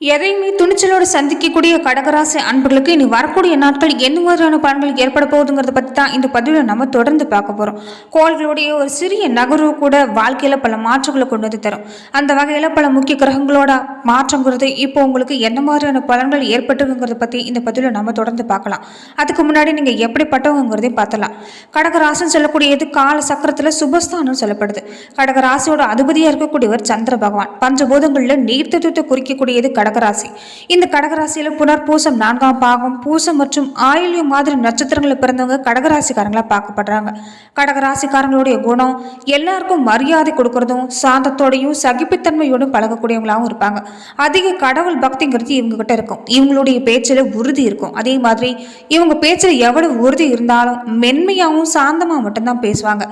எதையுமே துணிச்சலோடு சந்திக்கக்கூடிய கடகராசி அன்புகளுக்கு இனி வரக்கூடிய நாட்கள் எந்த மாதிரியான பலன்கள் ஏற்பட போகுதுங்கிறத பற்றி தான் இந்த பதிவில் நம்ம தொடர்ந்து பார்க்க போகிறோம் கோள்களுடைய ஒரு சிறிய நகர்வு கூட வாழ்க்கையில் பல மாற்றங்களை கொண்டு வந்து தரும். அந்த வகையில் பல முக்கிய கிரகங்களோட மாற்றங்கிறது இப்போ உங்களுக்கு என்ன மாதிரியான பலன்கள் ஏற்பட்டுங்கிறத பற்றி இந்த பதிவில் நம்ம தொடர்ந்து பார்க்கலாம். அதுக்கு முன்னாடி நீங்கள் எப்படிப்பட்டவங்கிறதையும் பார்த்தலாம் கடகராசின்னு சொல்லக்கூடியது கால சக்கரத்தில் சுபஸ்தானம் சொல்லப்படுது. கடகராசியோட அதிபதியாக இருக்கக்கூடியவர் சந்திர பகவான். பஞ்சபூதங்களில் நீர்த்தத்துவத்தை குறிக்கக்கூடியது கடகராசி. இந்த கடகராசியில் புனர்பூசம் நான்காம் பாகம் பூசம் மற்றும் ஆயுள்யம் மாதிரி நட்சத்திரங்களில் பிறந்தவங்க கடகராசிக்காரங்களா பார்க்கப்படுறாங்க. கடகராசிக்காரங்களுடைய குணம் எல்லாருக்கும் மரியாதை கொடுக்கறதும் சாந்தத்தோடையும் சகிப்புத்தன்மையோடும் பழகக்கூடியவங்களாகவும் இருப்பாங்க. அதிக கடவுள் பக்திங்கிறது இவங்க கிட்ட இருக்கும். இவங்களுடைய பேச்சில் உறுதி இருக்கும். அதே மாதிரி இவங்க பேச்சில் எவ்வளவு உறுதி இருந்தாலும் மென்மையாகவும் சாந்தமாக மட்டும்தான் பேசுவாங்க.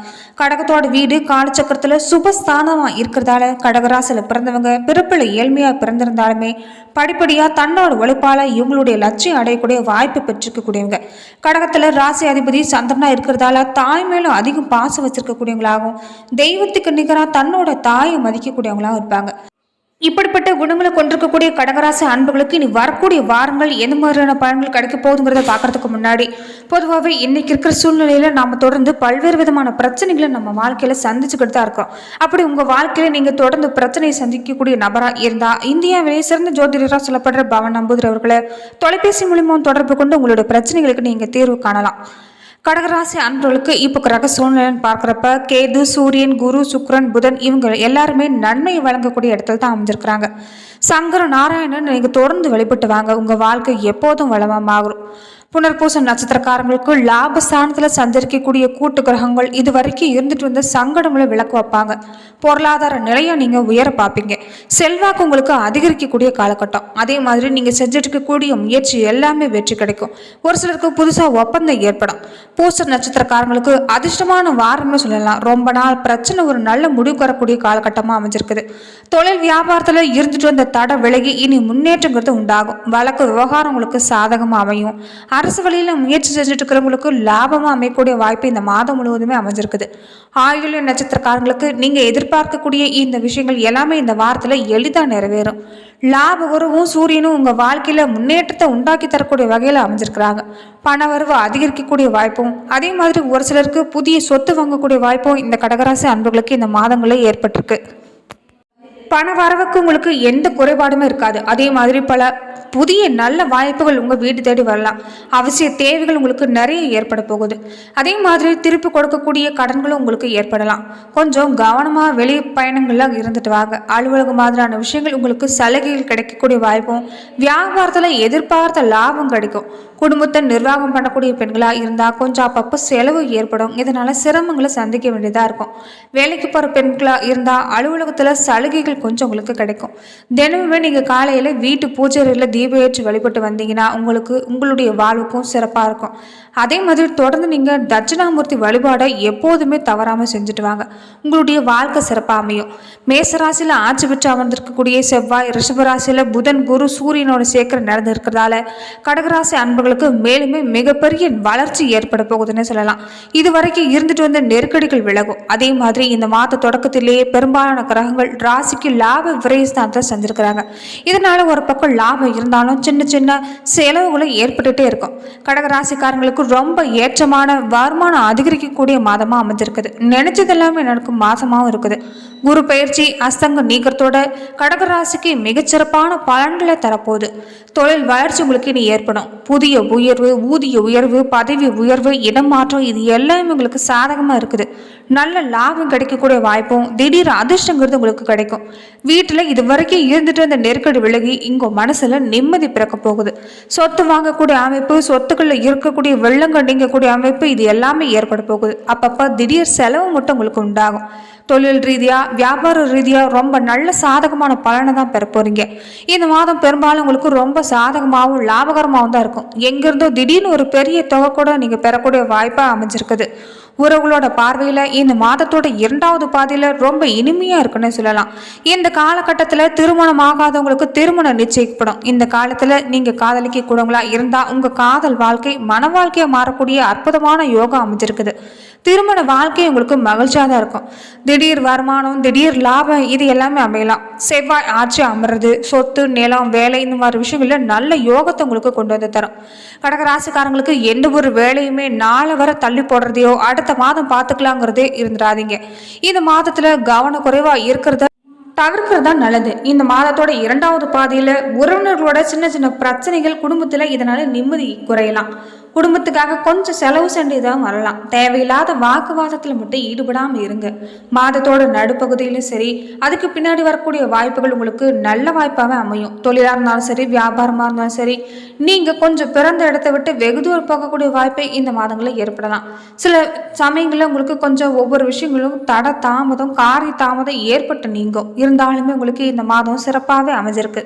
கடகத்தோட வீடு காலச்சக்கரத்தில் சுபஸ்தானமாக இருக்கிறதால கடகராசியில் பிறந்தவங்க பிறப்பில் ஏழ்மையாக பிறந்திருந்தாலுமே படிப்படியாக தன்னோட உழைப்பால் இவங்களுடைய லட்சியம் அடையக்கூடிய வாய்ப்பு பெற்றிருக்கக்கூடியவங்க. கடகத்தில் ராசி அதிபதி சந்திரனா இருக்கிறதால தாய் மேலும் அதிகம் பாசம் வச்சிருக்கக்கூடியவங்களாகவும் தெய்வத்துக்கு நிகராக தன்னோட தாயை மதிக்கக்கூடியவங்களாகவும் இருப்பாங்க. இப்படிப்பட்ட குணங்களை கொண்டிருக்கக்கூடிய கடகராசி அன்புகளுக்கு இனி வரக்கூடிய வாரங்கள் எந்த மாதிரியான பலன்கள் கிடைக்க போகுதுங்கிறத பார்க்கறதுக்கு முன்னாடி பொதுவாகவே இன்னைக்கு இருக்கிற சூழ்நிலையில நாம தொடர்ந்து பல்வேறு விதமான பிரச்சனைகளை நம்ம வாழ்க்கையில சந்திச்சுக்கிட்டு தான் இருக்கோம். அப்படி உங்க வாழ்க்கையில நீங்க தொடர்ந்து பிரச்சனையை சந்திக்கக்கூடிய நபரா இருந்தா இந்தியாவிலே சிறந்த ஜோதிடராக சொல்லப்படுற பவன் நம்பூதிரி அவர்களை தொலைபேசி மூலிமா தொடர்பு கொண்டு உங்களுடைய பிரச்சனைகளுக்கு நீங்க தீர்வு காணலாம். கடகராசி அன்பர்களுக்கு இப்போ கிரக சூழ்நிலைன்னு பார்க்குறப்ப கேது சூரியன் குரு சுக்ரன் புதன் இவங்க எல்லாருமே நன்மையை வழங்கக்கூடிய இடத்துல தான் அமைஞ்சிருக்கிறாங்க. சங்கர நாராயணன் நீங்கள் தொடர்ந்து வெளிப்பட்டு வாங்க. உங்கள் வாழ்க்கை எப்போதும் வளமாகும். புனர்பூச நட்சத்திரக்காரங்களுக்கு லாபஸ்தானத்தில் சஞ்சரிக்கக்கூடிய கூட்டு கிரகங்கள் இது வரைக்கும் இருந்துட்டு வந்த சங்கடங்களை விளக்கு வைப்பாங்க. பொருளாதார நிலையை நீங்கள் உயர பார்ப்பீங்க. செல்வாக்கு உங்களுக்கு அதிகரிக்கக்கூடிய காலகட்டம். அதே மாதிரி நீங்கள் செஞ்சிருக்கக்கூடிய முயற்சி எல்லாமே வெற்றி கிடைக்கும். ஒரு சிலருக்கு புதுசாக ஒப்பந்தம் ஏற்படும். பூச நட்சத்திரக்காரங்களுக்கு அதிர்ஷ்டமான வாரம்னு சொல்லலாம். ரொம்ப நாள் பிரச்சனை ஒரு நல்ல முடிவு வரக்கூடிய காலகட்டமாக அமைஞ்சிருக்குது. தொழில் வியாபாரத்தில் இருந்துட்டு வந்த தடை விலகி இனி முன்னேற்றங்கிறது உண்டாகும். வழக்கு விவகாரம் உங்களுக்கு சாதகமாக அமையும். அரசு வழியில் முயற்சி செஞ்சுட்டு இருக்கிறவங்களுக்கு லாபமாக அமையக்கூடிய வாய்ப்பு இந்த மாதம் முழுவதுமே அமைஞ்சிருக்குது. ஆயுள்ய நட்சத்திரக்காரங்களுக்கு நீங்கள் எதிர்பார்க்கக்கூடிய இந்த விஷயங்கள் எல்லாமே இந்த வாரத்தில் எளிதாக நிறைவேறும். லாப உறவும் சூரியனும் உங்கள் வாழ்க்கையில் முன்னேற்றத்தை உண்டாக்கி தரக்கூடிய வகையில் அமைஞ்சிருக்கிறாங்க. பண வரவு அதிகரிக்கக்கூடிய வாய்ப்பும் அதே மாதிரி ஒரு சிலருக்கு புதிய சொத்து வாங்கக்கூடிய வாய்ப்பும் இந்த கடகராசி அன்புகளுக்கு இந்த மாதங்களில் ஏற்பட்டிருக்கு. பண வரவுக்கு உங்களுக்கு எந்த குறைபாடுமே இருக்காது. அதே மாதிரி பல புதிய நல்ல வாய்ப்புகள் உங்கள் வீடு தேடி வரலாம். அவசிய தேவைகள் உங்களுக்கு நிறைய ஏற்பட போகுது. அதே மாதிரி திருப்பி கொடுக்கக்கூடிய கடன்களும் உங்களுக்கு ஏற்படலாம். கொஞ்சம் கவனமாக வெளி பயணங்கள்லாம் இருந்துட்டு வாங்க. அலுவலகம் மாதிரியான விஷயங்கள் உங்களுக்கு சலுகைகள் கிடைக்கக்கூடிய வாய்ப்பும் வியாபாரத்தில் எதிர்பார்த்த லாபம் கிடைக்கும். குடும்பத்தை நிர்வாகம் பண்ணக்கூடிய பெண்களாக இருந்தால் கொஞ்சம் அப்பப்போ செலவு ஏற்படும். இதனால் சிரமங்களை சந்திக்க வேண்டியதாக இருக்கும். வேலைக்கு போகிற பெண்களாக இருந்தால் அலுவலகத்தில் சலுகைகள் கொஞ்சம் உங்களுக்கு கிடைக்கும். தினமுமே நீங்கள் காலையில் வீட்டு பூஜைகளில் தீபம் ஏற்றி வழிபட்டு வந்தீங்கன்னா உங்களுக்கு உங்களுடைய வாழ்வுக்கும் சிறப்பாக இருக்கும். அதே மாதிரி தொடர்ந்து நீங்கள் தட்சிணாமூர்த்தி வழிபாடை எப்போதுமே தவறாமல் செஞ்சுட்டு வாங்க. உங்களுடைய வாழ்க்கை சிறப்பாக அமையும். மேசராசியில் ஆட்சி பெற்று அமர்ந்திருக்கக்கூடிய செவ்வாய் ரிஷபராசியில் புதன் குரு சூரியனோட சேர்க்கை நடந்து இருக்கிறதால கடகராசி அன்பர்களுக்கு மேலுமே மிகப்பெரிய வளர்ச்சி ஏற்பட போகுதுன்னு சொல்லலாம். இது வரைக்கும் இருந்துட்டு வந்த நெருக்கடிகள் விலகும். அதே மாதிரி இந்த மாத தொடக்கத்திலேயே பெரும்பாலான கிரகங்கள் ராசிக்கு லாப விரைஸ்தானத்தை செஞ்சுருக்கிறாங்க. இதனால ஒரு பக்கம் லாபம் இருந்தாலும் சின்ன சின்ன செலவுகளும் ஏற்பட்டுட்டே இருக்கும். கடகராசிக்காரங்களுக்கு ரொம்ப ஏற்றமான வருமானம் அதிகரிக்கக்கூடிய மாதமாக அமைஞ்சிருக்குது. நினைச்சது எல்லாமே நடக்கும் மாதமாகவும் இருக்குது. குரு பயிற்சி அஸ்தங்க நீக்கத்தோட கடகராசிக்கு மிகச்சிறப்பான பலன்களை தரப்போகுது. தொழில் வளர்ச்சி உங்களுக்கு இனி ஏற்படும். புதிய உயர்வு ஊதிய உயர்வு பதவி உயர்வு இடம் மாற்றம் இது எல்லாமே உங்களுக்கு சாதகமாக இருக்குது. நல்ல லாபம் கிடைக்கக்கூடிய வாய்ப்பும் திடீர் அதிர்ஷ்டங்கிறது உங்களுக்கு கிடைக்கும். வீட்டில் இது வரைக்கும் இருந்துட்டு அந்த நெருக்கடி விலகி இங்கே மனசில் நிம்மதி பிறக்க போகுது. சொத்து வாங்கக்கூடிய அமைப்பு சொத்துக்களில் இருக்கக்கூடிய வெள்ளம் கண்டிங்கக்கூடிய அமைப்பு இது எல்லாமே ஏற்பட போகுது. அப்பப்போ திடீர் செலவு மட்டும் உங்களுக்கு உண்டாகும். தொழில் ரீதியாக வியாபார ரீதியாக ரொம்ப நல்ல சாதகமான பலனை தான் பெற போகிறீங்க இந்த மாதம் பெரும்பாலும் உங்களுக்கு ரொம்ப சாதகமாகவும் லாபகரமாகவும் தான் இருக்கும். எங்கேருந்தோ திடீர்னு ஒரு பெரிய தொகை கூட நீங்கள் பெறக்கூடிய வாய்ப்பாக அமைஞ்சிருக்குது. உறவுகளோட பார்வையில் இந்த மாதத்தோட இரண்டாவது பாதையில் ரொம்ப இனிமையாக இருக்குன்னு சொல்லலாம். இந்த காலகட்டத்தில் திருமணம் ஆகாதவங்களுக்கு திருமணம் நிச்சயிக்கப்படும். இந்த காலத்தில் நீங்கள் காதலிக்க கூடவங்களா இருந்தால் உங்கள் காதல் வாழ்க்கை மன வாழ்க்கையாக மாறக்கூடிய அற்புதமான யோகா அமைஞ்சிருக்குது. திருமண வாழ்க்கை உங்களுக்கு மகிழ்ச்சியாக தான் இருக்கும். திடீர் வருமானம் திடீர் லாபம் இது எல்லாமே அமையலாம். செவ்வாய் ஆட்சி அமர்றது சொத்து நிலம் வேலை இந்த மாதிரி விஷயங்களில் நல்ல யோகத்தை உங்களுக்கு கொண்டு வந்து தரும். கடகராசிக்காரங்களுக்கு எந்த ஒரு வேலையுமே நாளை வர தள்ளி போடுறதையோ அடுத்த மாதம் பார்த்துக்கலாங்கிறதே இருந்துடாதீங்க. இந்த மாதத்தில் கவனக்குறைவாக இருக்கிறத தவிர்க்கிறது தான் நல்லது. இந்த மாதத்தோட இரண்டாவது பாதியில் உறவினர்களோட சின்ன சின்ன பிரச்சனைகள் குடும்பத்தில் இதனால நிம்மதி குறையலாம். குடும்பத்துக்காக கொஞ்சம் செலவு செஞ்சுதான் வரலாம். தேவையில்லாத வாக்குவாதத்தில் மட்டும் ஈடுபடாமல் இருங்க. மாதத்தோட நடுப்பகுதியிலும் சரி அதுக்கு பின்னாடி வரக்கூடிய வாய்ப்புகள் உங்களுக்கு நல்ல வாய்ப்பாகவே அமையும். தொழிலாக இருந்தாலும் சரி வியாபாரமாக இருந்தாலும் சரி நீங்கள் கொஞ்சம் பிறந்த இடத்த விட்டு வெகு தூரம் போகக்கூடிய வாய்ப்பை இந்த மாதங்களில் ஏற்படலாம். சில சமயங்களில் உங்களுக்கு கொஞ்சம் ஒவ்வொரு விஷயங்களும் தட தாமதம் காரிய தாமதம் ஏற்பட்டு நீங்கும். இருந்தாலுமே உங்களுக்கு இந்த மாதம் சிறப்பாகவே அமைஞ்சிருக்கு.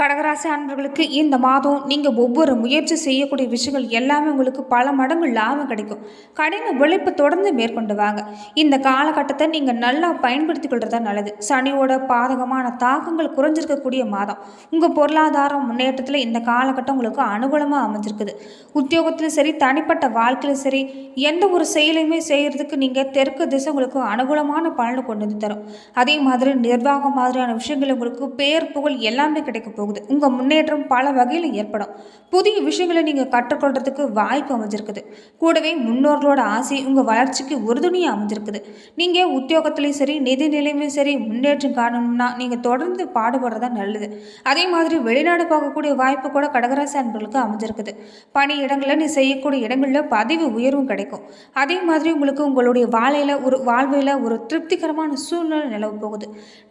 கடகராசி அன்பர்களுக்கு இந்த மாதம் நீங்கள் ஒவ்வொரு முயற்சி செய்யக்கூடிய விஷயங்கள் எல்லாமே உங்களுக்கு பல மடங்கு லாபம் கிடைக்கும். கடின உழைப்பு தொடர்ந்து மேற்கொண்டு வாங்க. இந்த காலகட்டத்தை நீங்கள் நல்லா பயன்படுத்தி கொள்றதா நல்லது. சனியோட பாதகமான தாக்கங்கள் குறைஞ்சிருக்கக்கூடிய மாதம். உங்கள் பொருளாதார முன்னேற்றத்தில் இந்த காலகட்டம் உங்களுக்கு அனுகூலமாக அமைஞ்சிருக்குது. உத்தியோகத்திலும் சரி தனிப்பட்ட வாழ்க்கையிலும் சரி எந்த ஒரு செயலையுமே செய்கிறதுக்கு நீங்கள் தெற்கு திசை உங்களுக்கு அனுகூலமான பலனை கொண்டு வந்து தரும். அதே மாதிரி நிர்வாகம் மாதிரியான விஷயங்கள் உங்களுக்கு பேர் புகழ் எல்லாமே கிடைக்க போகுது. உங்கள் முன்னேற்றம் பல வகையில் ஏற்படும். புதிய விஷயங்களை நீங்கள் கற்றுக்கொள்றதுக்கு வாய்ப்பு அமைஞ்சிருக்குது. கூடவே முன்னோர்களோட ஆசை உங்கள் வளர்ச்சிக்கு உறுதுணையாக அமைஞ்சிருக்குது. நீங்கள் உத்தியோகத்துலேயும் சரி நிதி நிலைமையும் சரி முன்னேற்றம் காணணும்னா நீங்கள் தொடர்ந்து பாடுபடுறதா நல்லது. அதே மாதிரி வெளிநாடு போகக்கூடிய வாய்ப்பு கூட கடகராசி அன்பர்களுக்கு அமைஞ்சிருக்குது. பணி இடங்களில் நீ செய்யக்கூடிய இடங்களில் பதவி உயர்வும் கிடைக்கும். அதே மாதிரி உங்களுக்கு உங்களுடைய வாழையில் ஒரு வாழ்வையில் ஒரு திருப்திகரமான சூழ்நிலை நிலவு போகுது.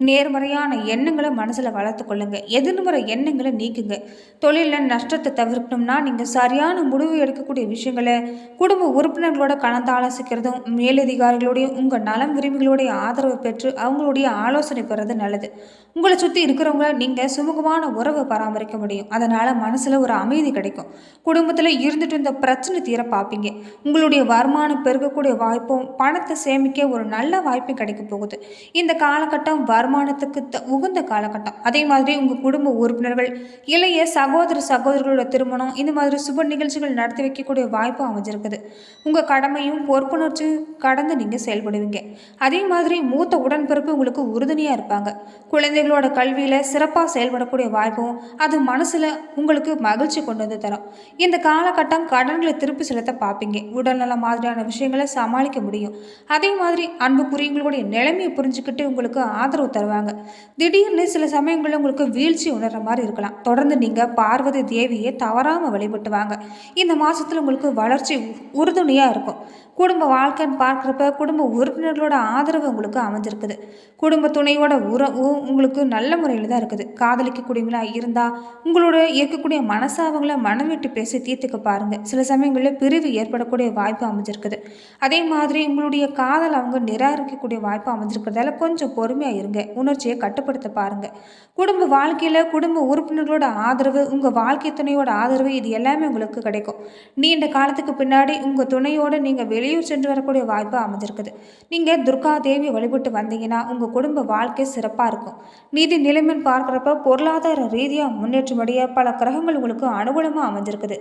நேர்மறையான எண்ணங்களை மனசில் வளர்த்து கொள்ளுங்கள் எதிர்மறை எண்ணங்களை நீக்குங்க. தொழிலில் நஷ்டத்தை தவிர்க்கணும்னா நீங்கள் சரியான முடிவு எடுக்கக்கூடிய விஷயங்களை குடும்ப உறுப்பினர்களோட கலந்து ஆலோசிக்கிறதும் மேலதிகாரிகளுடைய உங்கள் நலம் விரும்பிகளுடைய ஆதரவு பெற்று அவங்களுடைய ஆலோசனை பெறது நல்லது. உங்களை சுற்றி இருக்கிறவங்கள நீங்கள் சுமூகமான உறவு பராமரிக்க முடியும். அதனால் மனசில் ஒரு அமைதி கிடைக்கும். குடும்பத்தில் இருந்துட்டு இருந்த பிரச்சனை தீர பார்ப்பீங்க உங்களுடைய வருமானம் பெருகக்கூடிய வாய்ப்பும் பணத்தை சேமிக்க ஒரு நல்ல வாய்ப்பும் கிடைக்க போகுது. இந்த காலகட்டம் வருமானத்துக்கு த- உகந்த காலகட்டம். அதே மாதிரி உங்கள் குடும்ப உறுப்பினர்கள் இளைய சகோதர சகோதரர்களோட திருமணம் இந்த மாதிரி சுப நிகழ்ச்சிகள் நடத்தி வைக்கக்கூடிய வாய்ப்பு அமைஞ்சிருக்குது. உங்கள் கடமையும் பொறுப்புணர்ச்சி கடந்து நீங்கள் செயல்படுவீங்க. அதே மாதிரி மூத்த உடன்பிறப்பு உங்களுக்கு உறுதுணையாக இருப்பாங்க. குழந்தை குழந்தைகளோட கல்வியில் சிறப்பாக செயல்படக்கூடிய வாய்ப்பும் அது மனசில் உங்களுக்கு மகிழ்ச்சி கொண்டு வந்து தரும். இந்த காலகட்டம் கடன்களை திருப்பி செலுத்த பார்ப்பீங்க. உடல்நல மாதிரியான விஷயங்களை சமாளிக்க முடியும். அதே மாதிரி அன்புக்குரியவங்களுடைய நிலைமையை புரிஞ்சுக்கிட்டு உங்களுக்கு ஆதரவு தருவாங்க. திடீர்னு சில சமயங்களில் உங்களுக்கு வீழ்ச்சி உணர்ற மாதிரி இருக்கலாம். தொடர்ந்து நீங்கள் பார்வதி தேவியை தவறாமல் வழிபட்டுவாங்க இந்த மாதத்தில் உங்களுக்கு வளர்ச்சி உறுதுணையாக இருக்கும். குடும்ப வாழ்க்கைன்னு பார்க்குறப்ப குடும்ப உறுப்பினர்களோட ஆதரவு உங்களுக்கு அமைஞ்சிருக்குது. குடும்ப துணையோட உறவு உங்களுக்கு நல்ல முறையில் தான் இருக்குது. காதலிக்கக்கூடியவங்களா இருந்தால் உங்களோட இருக்கக்கூடிய மனசாவங்களை மனம் விட்டு பேசி தீர்த்துக்க பாருங்கள் சில சமயங்களில் பிரிவு ஏற்படக்கூடிய வாய்ப்பு அமைஞ்சிருக்குது. அதே மாதிரி உங்களுடைய காதல் அவங்க நிராகரிக்கக்கூடிய வாய்ப்பு அமைஞ்சிருக்கிறதால கொஞ்சம் பொறுமையாக இருங்க. உணர்ச்சியை கட்டுப்படுத்த பாருங்கள் குடும்ப வாழ்க்கையில் குடும்ப உறுப்பினர்களோட ஆதரவு உங்கள் வாழ்க்கை துணையோட ஆதரவு இது எல்லாமே உங்களுக்கு கிடைக்கும். நீண்ட காலத்துக்கு பின்னாடி உங்கள் துணையோட நீங்கள் வெளியூர் சென்று வரக்கூடிய வாய்ப்பு அமைஞ்சிருக்குது. நீங்கள் துர்கா தேவி வழிபட்டு வந்தீங்கன்னா உங்கள் குடும்ப வாழ்க்கை சிறப்பாக இருக்கும். நீதி நிலைமைன்னு பார்க்குறப்ப பொருளாதார ரீதியாக முன்னேற்றம் அடைய பல கிரகங்கள் உங்களுக்கு அனுகூலமாக அமைஞ்சிருக்குது.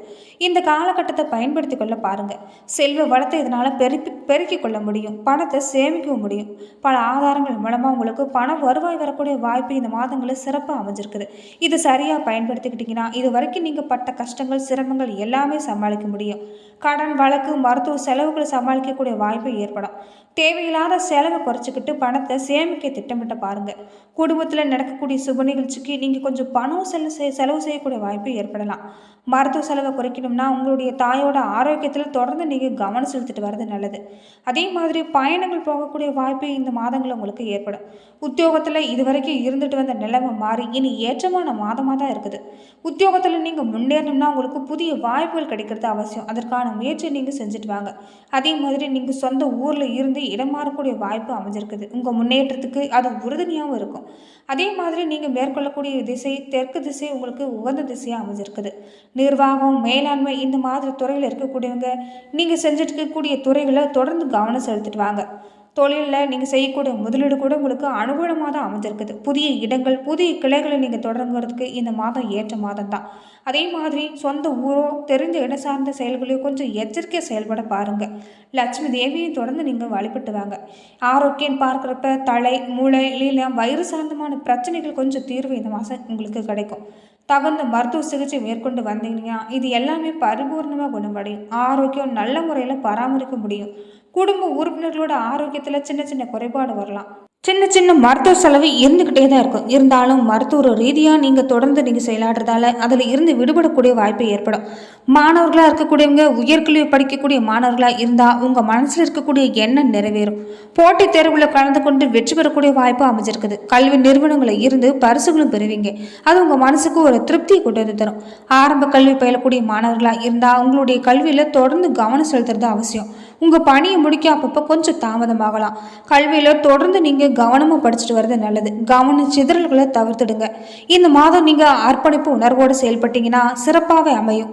இந்த காலகட்டத்தை பயன்படுத்தி கொள்ள பாருங்கள் செல்வ வளத்தை இதனால் பெருக்கி பெருக்கிக் கொள்ள முடியும். பணத்தை சேமிக்கவும் முடியும். பல ஆதாரங்கள் மூலமாக உங்களுக்கு பண வருவாய் வரக்கூடிய வாய்ப்பு இந்த மாதங்களில் சிறப்பாக அமைஞ்சிருக்குது. இது சரியாக பயன்படுத்திக்கிட்டிங்கன்னா இது வரைக்கும் நீங்கள் பட்ட கஷ்டங்கள் சிரமங்கள் எல்லாமே சமாளிக்க முடியும். கடன் வழக்கு மருத்துவ செலவுகளை சமாளிக்கக்கூடிய வாய்ப்பு ஏற்படும். தேவையில்லாத செலவை குறைச்சிக்கிட்டு பணத்தை சேமிக்க திட்டமிட்ட பாருங்கள் குடும்பத்தில் நடக்கக்கூடிய சுப நிகழ்ச்சிக்கு நீங்கள் கொஞ்சம் பணம் செலவு செலவு செய்யக்கூடிய வாய்ப்பு ஏற்படலாம். மருத்துவ செலவை குறைக்கணும்னா உங்களுடைய தாயோட ஆரோக்கியத்தில் தொடர்ந்து நீங்கள் கவனம் செலுத்திட்டு வர்றது நல்லது. அதே மாதிரி பயணங்கள் போகக்கூடிய வாய்ப்பு இந்த மாதங்கள் உங்களுக்கு ஏற்படும். உத்தியோகத்தில் இதுவரைக்கும் இருந்துட்டு வந்த நிலைமை மாறி இனி ஏற்றமான மாதமாக தான் இருக்குது. உத்தியோகத்தில் நீங்கள் முன்னேறணும்னா உங்களுக்கு புதிய வாய்ப்புகள் கிடைக்கிறது அவசியம். அதற்கான முயற்சியை நீங்கள் செஞ்சுட்டு வாங்க. அதே மாதிரி நீங்கள் சொந்த ஊரில் இருந்து இடம் மாறக்கூடிய வாய்ப்பு அமைஞ்சிருக்குது. உங்கள் முன்னேற்றத்துக்கு அது உறுதுணையாகவும் இருக்கும். அதே மாதிரி நீங்கள் மேற்கொள்ளக்கூடிய திசை தெற்கு திசை உங்களுக்கு உகந்த திசையாக அமைஞ்சிருக்குது. நிர்வாகம் மேலாண்மை இந்த மாதிரி துறையில் இருக்கக்கூடியவங்க நீங்கள் செஞ்சுட்டு இருக்கக்கூடிய துறைகளை தொடர்ந்து கவனம் செலுத்திட்டு வாங்க. தொழிலில் நீங்கள் செய்யக்கூடிய முதலீடு கூட உங்களுக்கு அனுகூலமாக தான் அமைஞ்சிருக்குது. புதிய இடங்கள் புதிய கிளைகளை நீங்கள் தொடங்குறதுக்கு இந்த மாதம் ஏற்ற மாதம் தான். அதே மாதிரி சொந்த ஊரோ தெரிஞ்ச இடம் சார்ந்த செயல்களையோ கொஞ்சம் எச்சரிக்கையாக செயல்பட பாருங்கள் லட்சுமி தேவியும் தொடர்ந்து நீங்கள் வழிபட்டு வாங்க. ஆரோக்கியம் பார்க்குறப்ப தலை மூளை இல்லைன்னா வயிறு சார்ந்தமான பிரச்சனைகள் கொஞ்சம் தீர்வு இந்த மாதம் உங்களுக்கு கிடைக்கும். தகுந்த மருத்துவ சிகிச்சை மேற்கொண்டு வந்தீங்கன்னா இது எல்லாமே பரிபூர்ணமாக குணமடையும். ஆரோக்கியம் நல்ல முறையில் பராமரிக்க முடியும். குடும்ப உறுப்பினர்களோட ஆரோக்கியத்தில் சின்ன சின்ன குறைபாடு வரலாம். சின்ன சின்ன மருத்துவ செலவு இருந்துக்கிட்டே தான் இருக்கும். இருந்தாலும் மருத்துவ ரீதியாக நீங்கள் தொடர்ந்து நீங்கள் செயலாடுறதால அதில் இருந்து விடுபடக்கூடிய வாய்ப்பு ஏற்படும். மாணவர்களாக இருக்கக்கூடியவங்க உயர்கல்வி படிக்கக்கூடிய மாணவர்களாக இருந்தால் உங்கள் மனசில் இருக்கக்கூடிய எண்ணம் நிறைவேறும். போட்டித் தேர்வில் கலந்து கொண்டு வெற்றி பெறக்கூடிய வாய்ப்பு அமைஞ்சிருக்குது. கல்வி நிறுவனங்களில் இருந்து பரிசுகளும் பெறுவீங்க. அது உங்கள் மனசுக்கு ஒரு திருப்தியை கொண்டு வந்து தரும். ஆரம்ப கல்வி பயிலக்கூடிய மாணவர்களாக இருந்தால் உங்களுடைய கல்வியில் தொடர்ந்து கவனம் செலுத்துறது அவசியம். உங்கள் பணியை முடிக்க அப்பப்போ கொஞ்சம் தாமதமாகலாம். கல்வியில் தொடர்ந்து நீங்கள் கவனமாக படிச்சுட்டு வர்றது நல்லது. கவன சிதறல்களை தவிர்த்துடுங்க. இந்த மாதம் நீங்கள் அர்ப்பணிப்பு உணர்வோடு செயல்பட்டீங்கன்னா சிறப்பாகவே அமையும்.